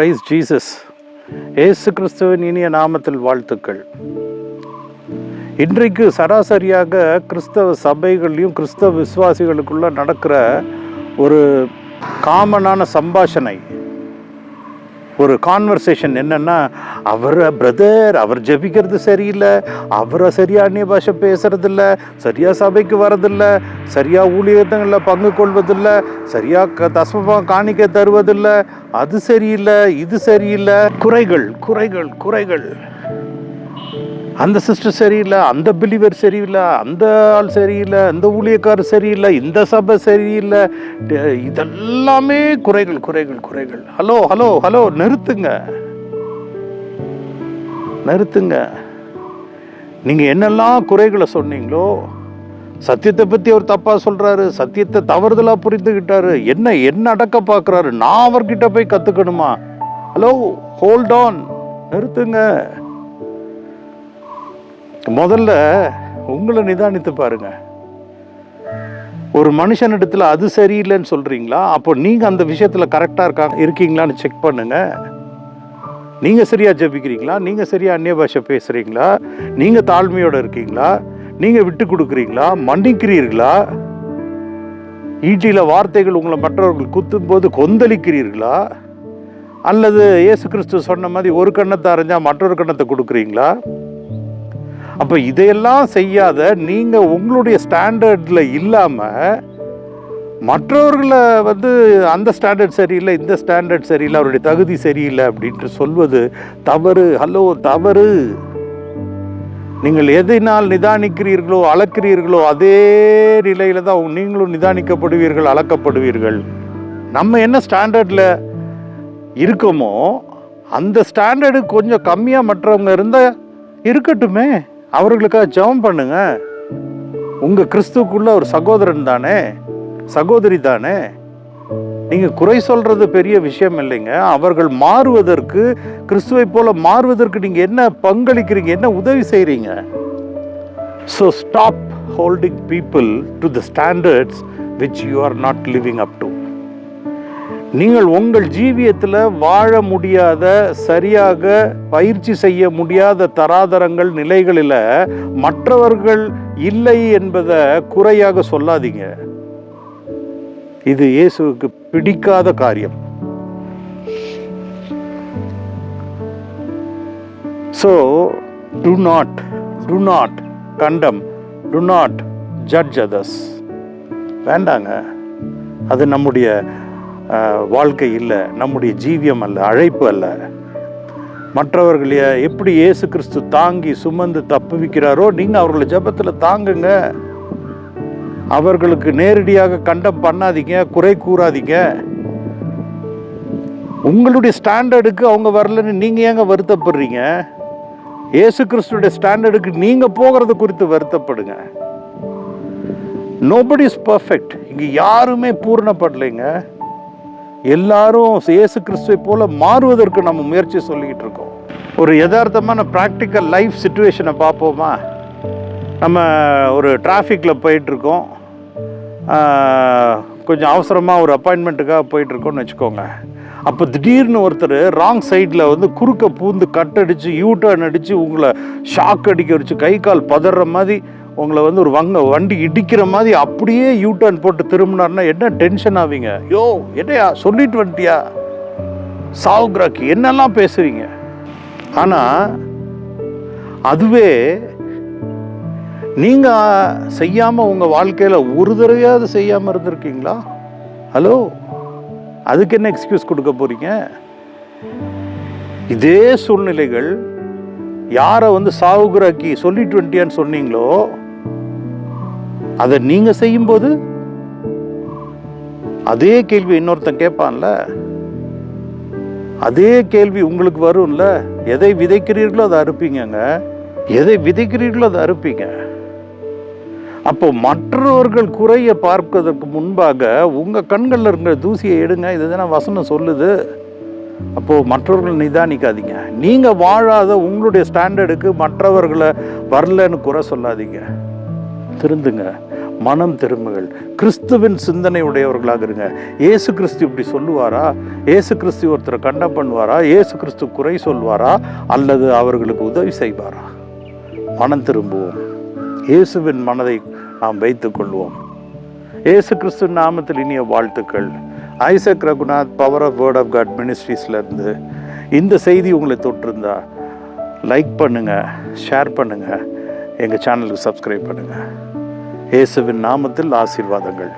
Price Jesus ஏசு கிறிஸ்துவின் இனிய நாமத்தில் வாழ்த்துக்கள். இன்றைக்கு சராசரியாக கிறிஸ்தவ சபைகள்லையும் கிறிஸ்தவ விசுவாசிகளுக்குள்ள நடக்கிற ஒரு காமனான சம்பாஷணை. ஒரு கான்வர்சேஷன் என்னென்னா அவரை பிரதர் அவர் ஜெபிக்கிறது சரியில்லை அவரை சரியா அந்நிய பாஷை பேசுறதில்ல சரியா சபைக்கு வரதில்ல சரியாக ஊழியர்களில் பங்கு கொள்வதில்லை சரியாக க காணிக்க தருவதில்லை அது சரியில்லை இது சரியில்லை. குறைகள் குறைகள் குறைகள். அந்த சிஸ்டர் சரியில்லை அந்த பிலிவர் சரியில்லை அந்த ஆள் சரியில்லை அந்த ஊழியக்காரர் சரியில்லை இந்த சபை சரியில்லை. இதெல்லாமே குறைகள் குறைகள் குறைகள். ஹலோ ஹலோ ஹலோ நிறுத்துங்க. நிறுத்துங்க. நீங்கள் என்னெல்லாம் குறைகளை சொன்னீங்களோ சத்தியத்தை பற்றி அவர் தப்பாக சொல்கிறாரு சத்தியத்தை தவறுதலாக புரிந்துக்கிட்டாரு என்ன என்ன அடக்க பார்க்குறாரு நான் அவர்கிட்ட போய் கற்றுக்கணுமா ஹலோ ஹோல்ட் ஆன் நிறுத்துங்க. முதல்ல உங்களை நிதானித்து பாருங்க. ஒரு மனுஷனிடத்துல அது சரியில்லைன்னு சொல்றீங்களா? அப்போ நீங்க அந்த விஷயத்துல கரெக்டா இருக்கா இருக்கீங்களான்னு செக் பண்ணுங்க. நீங்க சரியா ஜெபிக்கிறீங்களா? நீங்க சரியா அந்நிய பாஷை பேசுறீங்களா? நீங்க தாழ்மையோட இருக்கீங்களா? நீங்க விட்டு கொடுக்குறீங்களா? மன்னிக்கிறீர்களா? ஈட்டியில வார்த்தைகள் உங்களை மற்றவர்கள் குத்தும் போது கொந்தளிக்கிறீர்களா? அல்லது இயேசு கிறிஸ்து சொன்ன மாதிரி ஒரு கண்ணத்தை அரைஞ்சா மற்றொரு கண்ணத்தை கொடுக்குறீங்களா? அப்ப இதையெல்லாம் செய்யாத நீங்க உங்களுடைய ஸ்டாண்டர்ட்ல இல்லாம மற்றவர்களை வந்து அந்த ஸ்டாண்டர்ட் சரியில்லை இந்த ஸ்டாண்டர்ட் சரியில்லை அவருடைய தகுதி சரியில்லை அப்படின்ட்டு சொல்வது தவறு. ஹலோ தவறு. நீங்கள் எதனால் நிதானிக்கிறீர்களோ அளக்கிறீர்களோ அதே நிலையில் தான் நீங்களும் நிதானிக்கப்படுவீர்கள் அளக்கப்படுவீர்கள். நம்ம என்ன ஸ்டாண்டர்டில் இருக்கோமோ அந்த ஸ்டாண்டர்டு கொஞ்சம் கம்மியாக மற்றவங்க இருந்தால் இருக்கட்டுமே. அவர்களுக்காக ஜெபம் பண்ணுங்க. உங்கள் கிறிஸ்துக்குள்ள ஒரு சகோதரன் தானே? சகோதரி தானே? நீங்கள் குறை சொல்கிறது பெரிய விஷயம் இல்லைங்க. அவர்கள் மாறுவதற்கு கிறிஸ்துவை போல மாறுவதற்கு நீங்கள் என்ன பங்களிக்கிறீங்க என்ன உதவி செய்கிறீங்க so stop holding people to the standards which you are not living up to நீங்கள் உங்கள் ஜீவியத்தில் வாழ முடியாத சரியாக பயிற்சி செய்ய முடியாத தராதரங்கள் நிலைகளில் மற்றவர்கள் இல்லை என்பதை குறையாக சொல்லாதீங்க. இது இயேசுவுக்கு பிடிக்காத காரியம். So do not do not condemn do not judge others வேண்டாங்க. அது நம்முடைய வாழ்க்கை இல்லை நம்முடைய ஜீவியம் அல்ல அழைப்பு அல்ல. மற்றவர்களை எப்படி இயேசு கிறிஸ்து தாங்கி சுமந்து தப்புவிக்கிறாரோ நீங்கள் அவர்களை ஜபத்தில் தாங்குங்க. அவர்களுக்கு நேரடியாக கண்டம் பண்ணாதீங்க குறை கூறாதீங்க. உங்களுடைய ஸ்டாண்டர்டுக்கு அவங்க வரலன்னு நீங்கள் ஏங்க வருத்தப்படுறீங்க? ஏசு கிறிஸ்துடைய ஸ்டாண்டர்டுக்கு நீங்கள் போகிறது குறித்து வருத்தப்படுங்க. நோபடி இஸ் பர்ஃபெக்ட் இங்கே யாருமே பூர்ணப்படலைங்க. எல்லாரும் இயேசு கிறிஸ்துவை போல மாறுவதற்கு நம்ம முயற்சி சொல்லிக்கிட்டு இருக்கோம். ஒரு யதார்த்தமான ப்ராக்டிக்கல் லைஃப் சுச்சுவேஷனை பார்ப்போமா? நம்ம ஒரு டிராஃபிக்கில் போயிட்டுருக்கோம் கொஞ்சம் அவசரமாக ஒரு அப்பாயின்மெண்ட்டுக்காக போயிட்டுருக்கோன்னு வச்சுக்கோங்க. அப்போ திடீர்னு ஒருத்தர் ராங் சைடில் வந்து குறுக்க பூந்து கட்டடிச்சு யூ டர்ன் அடித்து உங்களை ஷாக் அடிக்க வச்சு கை கால் பதற மாதிரி உங்களை வந்து ஒரு வங்க வண்டி இடிக்கிற மாதிரி அப்படியே யூ டர்ன் போட்டு திரும்பினார்னா என்ன டென்ஷன் ஆவீங்க? யோ என்னையா சொல்லிட்டு வந்துட்டியா? சாவுக்ராக்கி என்னெல்லாம் பேசுவீங்க ஆனால் அதுவே நீங்கள் செய்யாமல் உங்கள் வாழ்க்கையில் ஒரு தடவையாவது செய்யாமல் இருந்திருக்கீங்களா? ஹலோ அதுக்கு என்ன எக்ஸ்கியூஸ் கொடுக்க போகிறீங்க இதே சூழ்நிலைகள் யாரை வந்து சாவுகுராக்கி சொல்லிட்டு வந்துட்டியான்னு சொன்னீங்களோ அதை நீங்கள் செய்யும்போது அதே கேள்வி இன்னொருத்தன் கேட்பான்ல. அதே கேள்வி உங்களுக்கு வரும்ல. எதை விதைக்கிறீர்களோ அதை அறுப்பீங்கங்க. எதை விதைக்கிறீர்களோ அதை அறுப்பீங்க. அப்போ மற்றவர்கள் குறைய பார்ப்பதற்கு முன்பாக உங்க கண்களில் இருக்கிற தூசியை எடுங்க. இதுதானே வசனம் சொல்லுது. அப்போது மற்றவர்கள் நிதானிக்காதீங்க. நீங்கள் வாழாத உங்களுடைய ஸ்டாண்டர்டுக்கு மற்றவர்களை வரலன்னு குறை சொல்லாதீங்க. திருந்துங்க. மனம் திரும்புங்கள். கிறிஸ்துவின் சிந்தனை உடையவர்களாக இருங்க. ஏசு கிறிஸ்து இப்படி சொல்லுவாரா? ஏசு கிறிஸ்து ஒருத்தரை கண்டம் பண்ணுவாரா? ஏசு கிறிஸ்து குறை சொல்வாரா? அல்லது அவர்களுக்கு உதவி செய்வாரா? மனம் திரும்புவோம். இயேசுவின் மனதை நாம் வைத்துக் கொள்வோம். இயேசு கிறிஸ்து நாமத்தில் இனிய வாழ்த்துக்கள். Isaac Raghunath power of word of God மினிஸ்ட்ரீஸ்லேருந்து இந்த செய்தி உங்களை தொட்டிருந்தா லைக் பண்ணுங்கள் ஷேர் பண்ணுங்கள் எங்கள் சேனலுக்கு சப்ஸ்கிரைப் பண்ணுங்கள் இயேசுவின் நாமத்தில் ஆசீர்வாதங்கள்.